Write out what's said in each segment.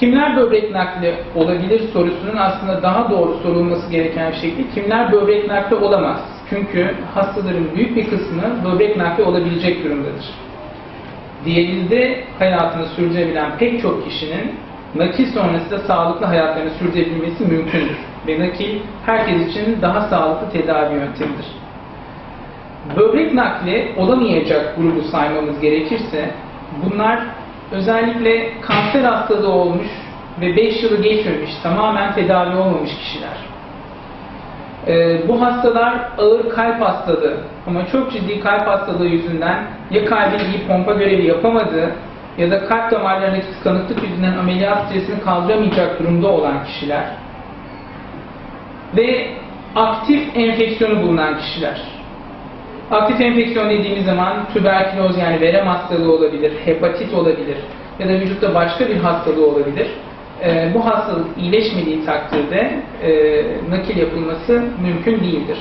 Kimler böbrek nakli olabilir sorusunun aslında daha doğru sorulması gereken şekli kimler böbrek nakli olamaz? Çünkü hastaların büyük bir kısmı böbrek nakli olabilecek durumdadır. Diyalizde hayatını sürdürebilen pek çok kişinin nakil sonrasında sağlıklı hayatlarını sürdürebilmesi mümkündür. Ve nakil herkes için daha sağlıklı tedavi yöntemidir. Böbrek nakli olamayacak grubu saymamız gerekirse bunlar özellikle kanser hastalığı olmuş ve 5 yılı geçmemiş, tamamen tedavi olmamış kişiler. Ee, bu hastalar ağır kalp hastalığı ama çok ciddi kalp hastalığı yüzünden ya kalbin iyi pompa görevi yapamadığı ya da kalp damarlarındaki tıkanıklık yüzünden ameliyat stresini kaldıramayacak durumda olan kişiler ve aktif enfeksiyonu bulunan kişiler. Aktif enfeksiyon dediğimiz zaman tüberküloz yani verem hastalığı olabilir, hepatit olabilir ya da vücutta başka bir hastalığı olabilir. Ee, bu hastalık iyileşmediği takdirde e, nakil yapılması mümkün değildir.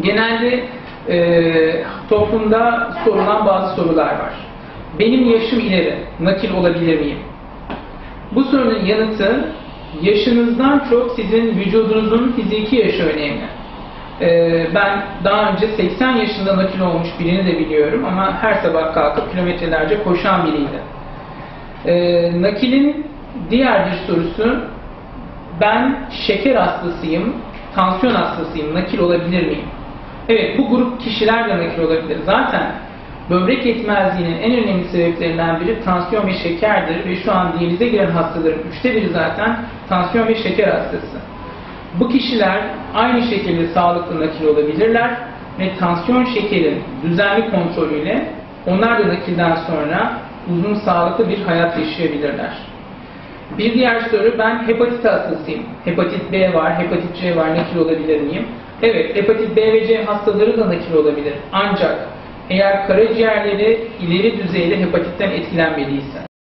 Genelde e, toplumda sorulan bazı sorular var. Benim yaşım ileri, nakil olabilir miyim? Bu sorunun yanıtı yaşınızdan çok sizin vücudunuzun fiziki yaşı önemli. Ee, ben daha önce 80 yaşında nakil olmuş birini de biliyorum ama her sabah kalkıp kilometrelerce koşan biriydi. Ee, nakilin diğer bir sorusu ben şeker hastasıyım, tansiyon hastasıyım, nakil olabilir miyim? Evet bu grup kişiler de nakil olabilir. Zaten böbrek yetmezliğinin en önemli sebeplerinden biri tansiyon ve şekerdir ve şu an diyalize giren hastaların üçte biri zaten tansiyon ve şeker hastası. Bu kişiler aynı şekilde sağlıklı nakil olabilirler ve tansiyon şekerin düzenli kontrolüyle onlar da nakilden sonra uzun sağlıklı bir hayat yaşayabilirler. Bir diğer soru ben hepatit hastasıyım. Hepatit B var, hepatit C var, nakil olabilir miyim? Evet, hepatit B ve C hastaları da nakil olabilir. Ancak eğer karaciğerleri ileri düzeyde hepatitten etkilenmediyse.